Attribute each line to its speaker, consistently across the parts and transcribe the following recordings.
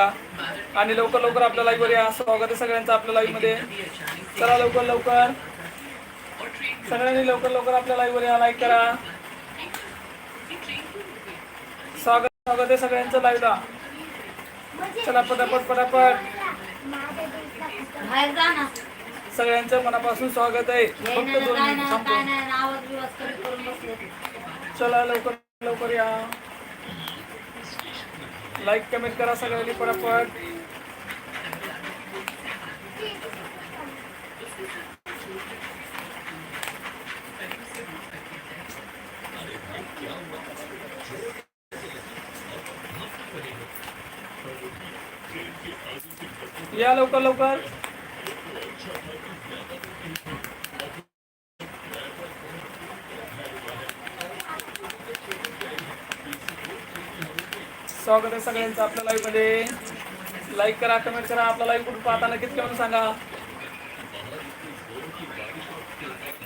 Speaker 1: आणि लवकर लवकर आपल्या लाईव्हवर या. स्वागत आहे सगळ्यांचं आपल्या लाईव्हमध्ये चला लवकर लवकर. सगळ्यांनी लवकर लवकर आपल्या लाईव्हवर या. लाईक करा. स्वागत स्वागत आहे सगळ्यांचं लाईव्हला चला पटापट पटापट. सगळ्यांचं मनापासून स्वागत आहे. फक्त दोन मिनिट थांबतो. चला लवकर लवकर या. लाईक कमेंट करा सगळ्यांनी पटापट या लवकर लवकर. स्वागत आहे सगळ्यांचं आपल्या लाईव्हमध्ये लाईक करा कमेंट करा आपला लाईव्ह कुठून पाहता नक्कीच करून सांगा.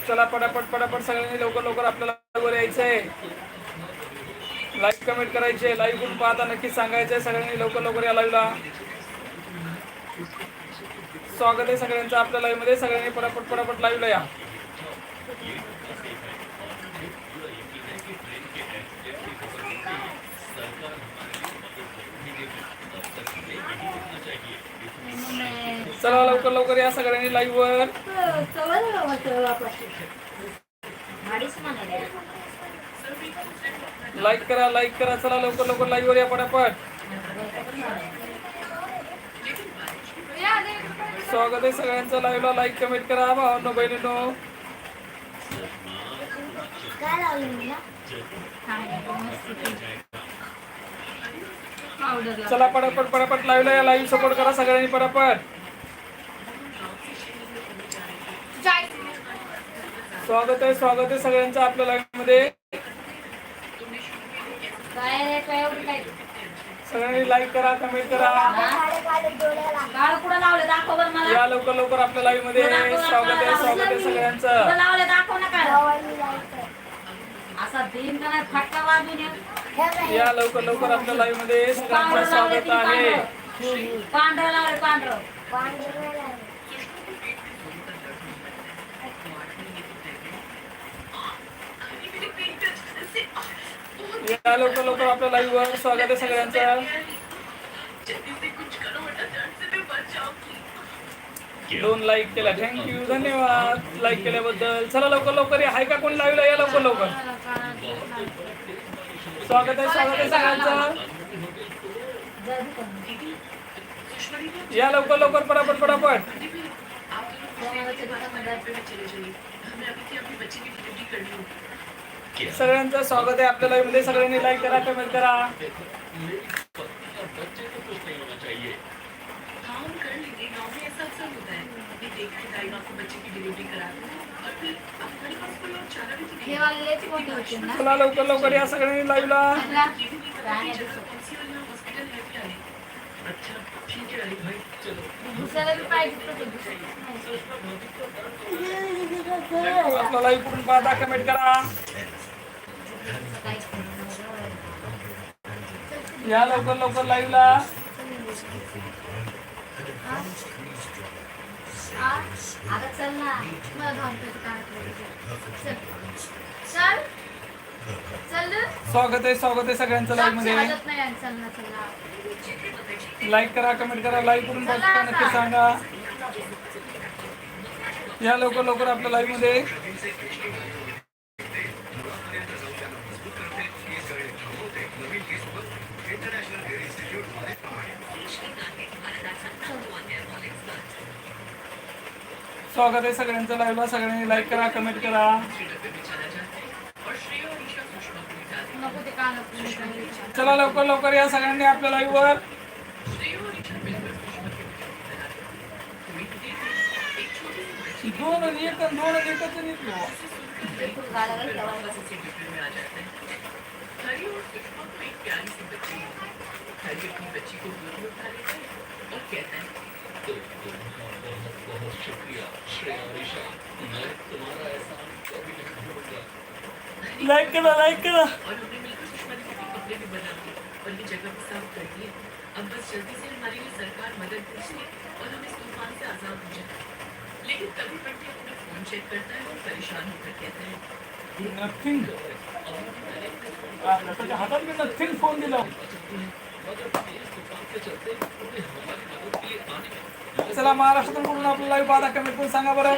Speaker 1: चला पटापट पटापट सगळ्यांनी लवकर लवकर आपल्याला लाईव्हवर यायचंय. लाईक कमेंट करायचे लाईव्ह कुठून पाहता नक्कीच सांगायचंय सगळ्यांनी लवकर लवकर या लाईव्हला स्वागत आहे सगळ्यांचं आपल्या लाईव्हमध्ये सगळ्यांनी पटापट पटापट लाईव्हला या. चला लवकर लवकर या सगळ्यांनी लाईव्ह वर. लाईक करा लाईक करा. चला लवकर लवकर लाईव्ह वर या पटापट. स्वागत आहे सगळ्यांचं लाईव्हला लाईक कमेंट करा भावांनो बहिणीनो. चला पटापट पटापट लाईव्हला या. लाईव्ह सपोर्ट करा सगळ्यांनी पटापट. स्वागत आहे स्वागत आहे सगळ्यांचं आपल्या
Speaker 2: लाईव्हमध्ये.
Speaker 1: सगळ्यांनी लाईक करा कमेंट करा. या लवकर लवकर आपल्या लाईव्हमध्ये. स्वागत आहे स्वागत आहे सगळ्यांचं.
Speaker 2: या
Speaker 1: लवकर लवकर आपल्या लाईव्हमध्ये. सगळ्यांचं स्वागत आहे.
Speaker 2: पांढरं. लावले पांढरं.
Speaker 1: या लवकर लवकर आपल्या लाईव्ह वर स्वागत आहे सगळ्यांचं. दोन लाईक केला. थँक्यू धन्यवाद. लाईक केल्याबद्दल. चला लवकर लवकर या. हाय का कोण लाईव्हला या लवकर लवकर. स्वागत आहे स्वागत आहे सगळ्यांचं. या लवकर लवकर पटापट पटापट. सगळ्यांचं स्वागत आहे आपल्या
Speaker 3: लाईव्हमध्ये बच्चे की डिलीवरी करनी दो और फिर हमारे पास कोई और चारा भी तो नहीं.
Speaker 2: हे वाले लयच मोठे होते ना?
Speaker 1: चला लवकर लवकर या सगळ्यांनी लाईव्हला लाईव्ह कुठून पाहता कमेंट करा. या लवकर लवकर लाईव्हला स्वागत आहे स्वागत आहे सगळ्यांचं
Speaker 2: लाईव्हमध्ये.
Speaker 1: लाईक करा कमेंट करा कुठून पाहता नक्की सांगा. या लवकर लवकर आपल्या लाईव्हमध्ये. स्वागत आहे सगळ्यांचं लाईव्हला सगळ्यांनी लाईक करा कमेंट करा. चला लवकर लवकर या सगळ्यांनी आपल्या लाईव्ह वर. दोन आणि एक दोन आणि एकच.
Speaker 3: हरी और है में कहता है
Speaker 1: लाईक करा लाईक करा
Speaker 3: और हमने मिलकर सुषमा दीदी के कपड़े भी बना दिए और ये जगह भी साफ़ कर दी अब बस जल्दी से हमारे लिए सरकार मदद भेजे और हम इस तूफ़ान से आज़ाद हो जाए। लेकिन अपना फ़ोन चेक करता है और परेशान होकर कहता है।
Speaker 1: मी नथिंग फ़ोन दिला। चला महाराष्ट्रातून कुठून आपल्याला लाईव्ह पाहता? कमेंट करून
Speaker 3: करो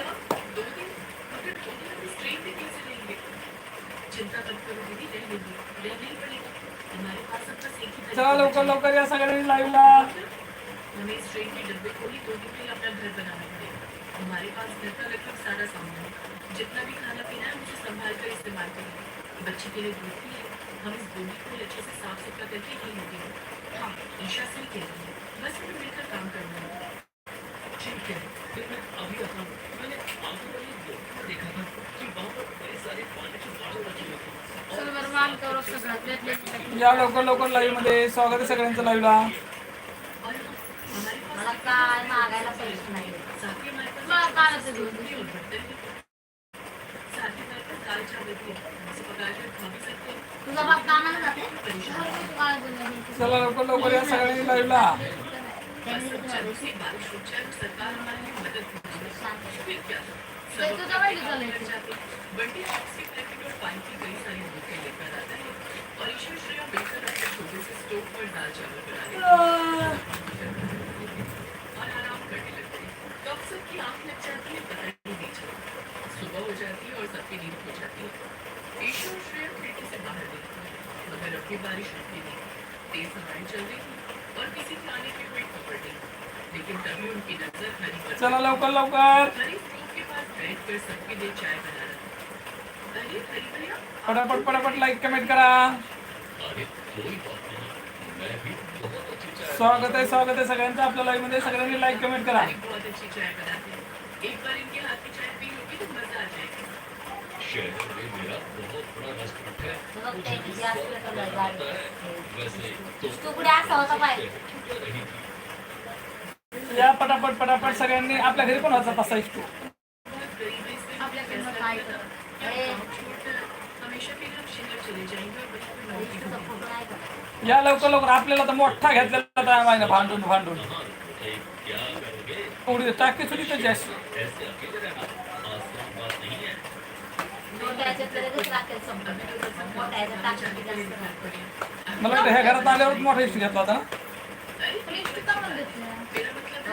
Speaker 1: चला लवकर लवकर या सगळ्यांनी लाईव्हला
Speaker 3: हमें इस ट्रेन के डब्बे ही दो दिन में अपना घर बनाना पड़ेगा हमारे पास घर का लगभग सारा सामान है जितना भी खाना पीना है, उसे संभाल कर इस्तेमाल करेंगे बच्चे के लिए दूध भी है हम इस गोभी को अच्छे से साफ़ सुथरा करके यही लगेंगे हाँ ईशा सही कह रही है बस हमें मिलकर काम करना है ठीक है फिर मैं अभी आता हूँ मैंने आगे वाली दोपहर देखा था कि वहाँ पर बड़े सारे पानी की बाटल रखी हुई थी
Speaker 1: स्वागत आहे सगळ्यांचं
Speaker 3: ही
Speaker 1: चला लवकर लवकर या सगळ्यांनी लाईव्हला
Speaker 3: और ईश्वर श्रेया मिलकर अपने छोटे से स्टोव पर दाल चावल बना लेते हैं और आराम करने लगते हैं तो अब सबकी आंख लग जाती है पता ही नहीं चलता सुबह हो जाती है और सबकी नींद हो जाती है ईश्वर श्रेया खिड़की से बाहर देखती है मगर अब भी बारिश रुकती नहीं तेज हवाएं चल रही थी और किसी के आने की कोई खबर नहीं लेकिन तभी उनकी नजर हरी पर
Speaker 1: चला लवकर लवकर
Speaker 3: हरी स्टोव के पास बैठकर सबके लिए चाय बना रहा था चला लवकर लवकर.
Speaker 1: पटापट पटापट लाईक कमेंट करा. स्वागत आहे स्वागत आहे सगळ्यांचं. आपल्या लाईव्हमध्ये सगळ्यांनी लाईक कमेंट करा.
Speaker 3: एक
Speaker 2: असा होता
Speaker 1: या पटापट पटापट सगळ्यांनी आपल्या घरी पण होता तसा इष्टू या लवकर लवकर. आपल्याला तर मोठा घेतलेला टाइम आहे ना भांडून भांडून. उडी टाकी सुद्धा
Speaker 3: तर
Speaker 2: जास्त
Speaker 1: मला वाटतं ह्या घरात आल्यावर मोठा इष्टू घेतला होता ना?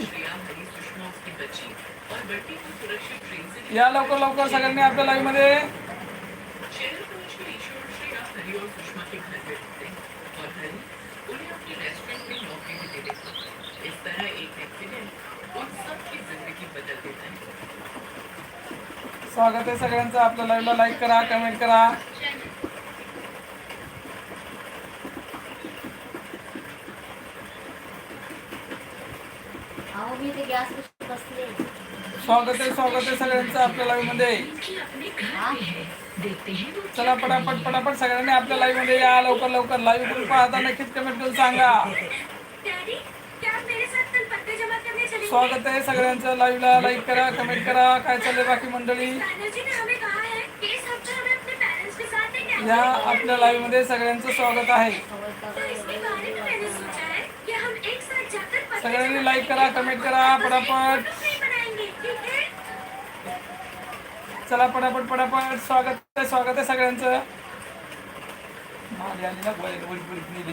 Speaker 3: उसकी बच्ची और बट्टी को सुरक्षित ट्रेन से
Speaker 1: या लवकर लवकर सगळ्यांनी आपल्या लाईव्हमध्ये.
Speaker 3: शहर पहुंचकर ईश्वर और श्रेया हरी और सुषमा के घर पे रुकते हैं और हरी उन्हें अपने रेस्टोरेंट में नौकरी भी दे देता है इस तरह एक एक्सीडेंट उन सबकी जिंदगी बदल देता है
Speaker 1: स्वागत आहे सगळ्यांचं. आपल्या लाईव्हला लाईक करा कमेंट करा.
Speaker 2: अहो मी ते गॅस बसले.
Speaker 1: स्वागत आहे स्वागत आहे सगळ्यांचं आपल्या लाईव्हमध्ये.
Speaker 2: हा?
Speaker 1: चला पटापट पटापट सगळ्यांनी आपल्या लाईव्हमध्ये या लवकर लवकर. लाईव्ह करून पाहता नक्कीच कमेंट करून सांगा
Speaker 4: डैडी क्या आप मेरे साथ कल पत्ते जमा करने चलेंगे
Speaker 1: स्वागत आहे सगळ्यांचं. लाईव्हला लाईक करा कमेंट करा. काय चाललंय बाकी मंडळी? या आपल्या लाईव्हमध्ये सगळ्यांचं स्वागत आहे.
Speaker 4: है
Speaker 1: सगळ्यांनी लाईक करा कमेंट करा पटापट. चला पटापट पटापट. स्वागत आहे स्वागत आहे सगळ्यांचं. माली आली ना गोळ्या वळीत वळीत नेली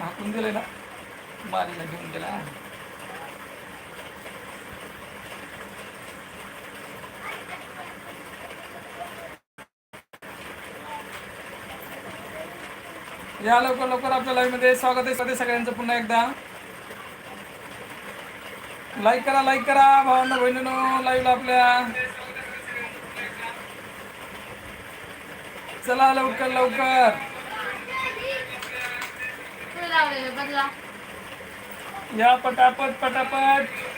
Speaker 1: हाकून दिले ना. मालीला घेऊन गेला. या लवकर लवकर आपल्या लाईव्हमध्ये स्वागत आहे. स्वागत सगळ्यांचं पुन्हा एकदा. लाईक करा लाईक करा भावांना बहिणीनो लाईव्हला आपल्या. चला लवकर लवकर. या पटापट पटापट.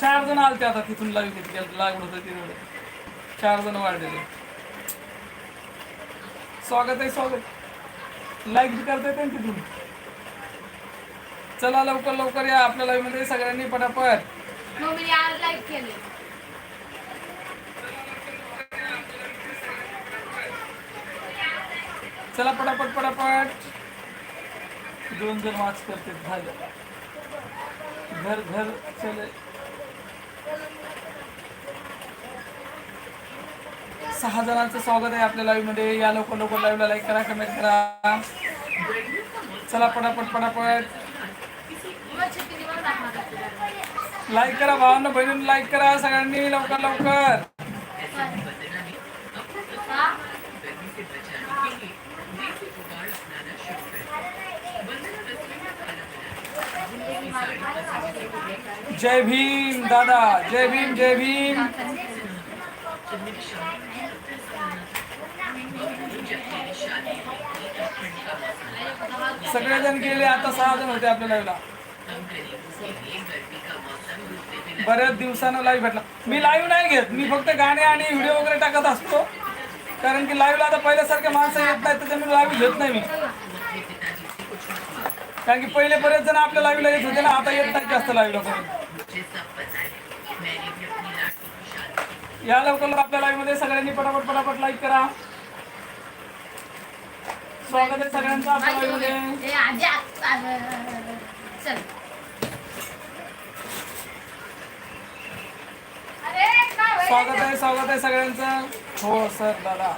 Speaker 1: चार जण आलते आता तिथून लाईव्ह घेतली लागलं होतं तिथे. चार जण वाढलेले. स्वागत आहे स्वागत. लाईक बी करता येते तिथून. चला लवकर लवकर या आपल्या लाईव्हमध्ये सगळ्यांनी पटापट.
Speaker 2: लाईक केले.
Speaker 1: चला पटापट पटापट. दोन जण वाच करते झालं. घर घर चले. सहा जणांचं स्वागत आहे आपल्या लाईव्हमध्ये. या लवकर लवकर लाईव्हला लाईक करा कमेंट करा. चला पटापट पटापट. लाईक करा भावांना बहिणींना लाईक करा सगळ्यांनी लवकर लवकर. जय भीम दादा. जय भीम जय भीम. सगळेजण गेले आता सहा जण होते आपल्या लाईव्हला बऱ्याच दिवसानं लाईव्ह भेटला. मी लाईव्ह नाही घेत. मी फक्त गाणे आणि व्हिडिओ वगैरे टाकत असतो. कारण की लाईव्हला आता पहिल्यासारखे माणसं येत नाही त्याच्यामुळे लाईव्ह घेत नाही मी. कारण की पहिले बरेच जण आपल्या लाईव्हला येत होते ना आता येत नाही जास्त लाईव्हला कोणी. या लवकर आपल्या लाईव्हमध्ये सगळ्यांनी पटापट पटापट लाईक करा. स्वागत आहे सगळ्यांचं आपल्या
Speaker 2: चल. अरे काय होईल?
Speaker 1: स्वागत आहे स्वागत आहे सगळ्यांचं. हो सर दादा.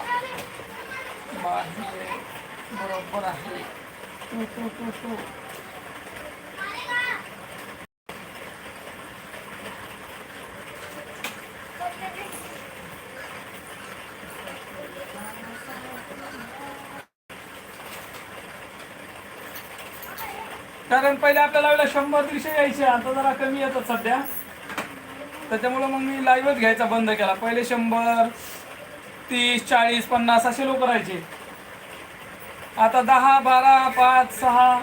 Speaker 1: बाहेर बरोबर आहे. कारण पहिले आपल्या लाईव्हला शंभर दीडशे यायचे आता जरा कमी येतात सध्या. त्याच्यामुळं मग मी लाईव्हच घ्यायचा बंद केला. पहिले शंभर तीस चाळीस पन्नास असे लोक राहायचे. आता दहा बारा पाच सहा?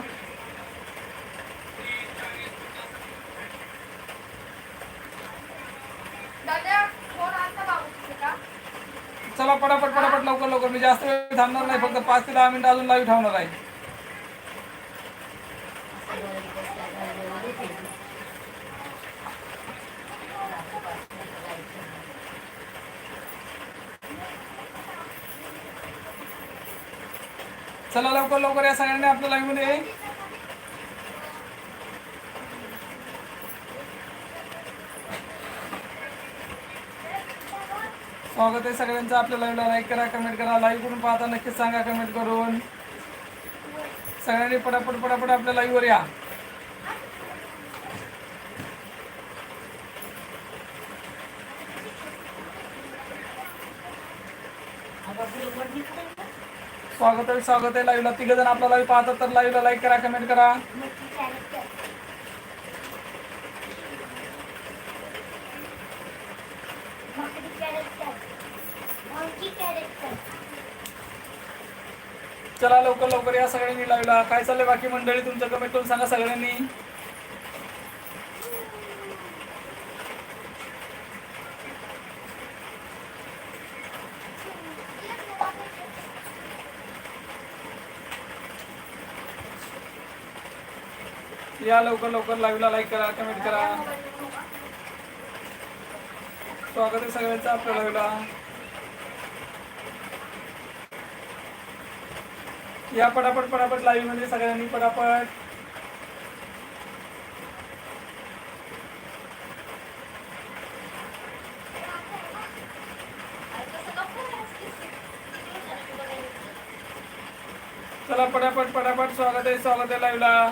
Speaker 1: चला पटापट पटापट लवकर लवकर. मी जास्त वेळ थांबणार नाही. फक्त पाच ते दहा मिनिटं अजून लाईव्ह ठेवणार आहे. चला लवकर लवकर या सगळ्यांनी आपल्या लाईव्हमध्ये. स्वागत आहे सगळ्यांचं. आपल्या लाईव्हला लाईक करा कमेंट करा. लाईव्ह करून पाहता नक्कीच सांगा कमेंट करून. सगळ्यांनी पटापट पटापट आपल्या लाईव्हवर या. स्वागत आहे स्वागत आहे लाईव्हला तिघ जण आपला लाईव्ह पाहतात तर लाईव्हला लाईक करा कमेंट करा. चला लवकर लवकर या सगळ्यांनी लाईव्हला काय चाललंय बाकी मंडळी? तुमचं कमेंट करून सांगा सगळ्यांनी. या लवकर लवकर लाईव्हला लाईक करा कमेंट करा. स्वागत आहे सगळ्यांचं आपल्या लाईव्हला या पटापट पटापट लाईव्हमध्ये सगळ्यांनी पटापट. चला पटापट पटापट स्वागत आहे स्वागत आहे लाईव्हला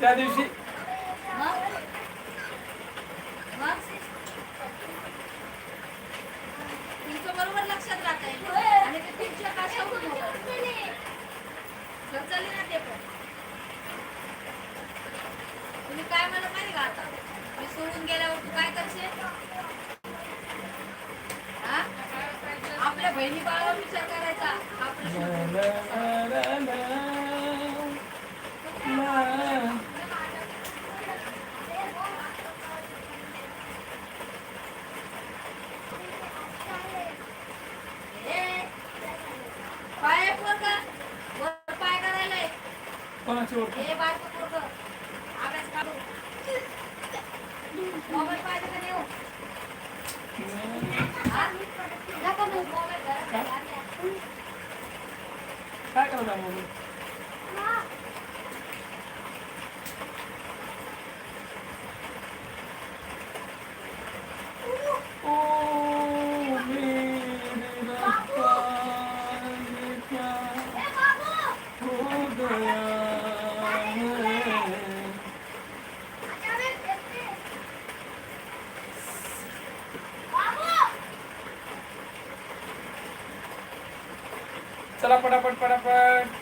Speaker 1: त्या दिवशी.
Speaker 2: बरोबर लक्षात राहत आहे आणि ते तुमच्या काशावरून चालले ना ते पण. तुम्ही काय म्हणत माहिती का आता? मी सोडून गेल्यावर तू काय करशील? हा? आपल्या बहिणी बाळावर विचार करायचा आपलं ए, पाय पोरगं, वर पाय करायलाय
Speaker 1: कोणाची ओळख
Speaker 2: हे बारकं पोरगं, अभ्यास काढू. मोबाईल पाहिजे का नाही हो? हा? नका मग मोबाईल घरात ठेवा.
Speaker 1: काय करत आहे मोबाईल ओ मेरे रब्बा ये क्या
Speaker 2: ए, बाबू!
Speaker 1: हो गया है
Speaker 2: अरे, देखते. बाबू!
Speaker 1: चला पटापट पटापट.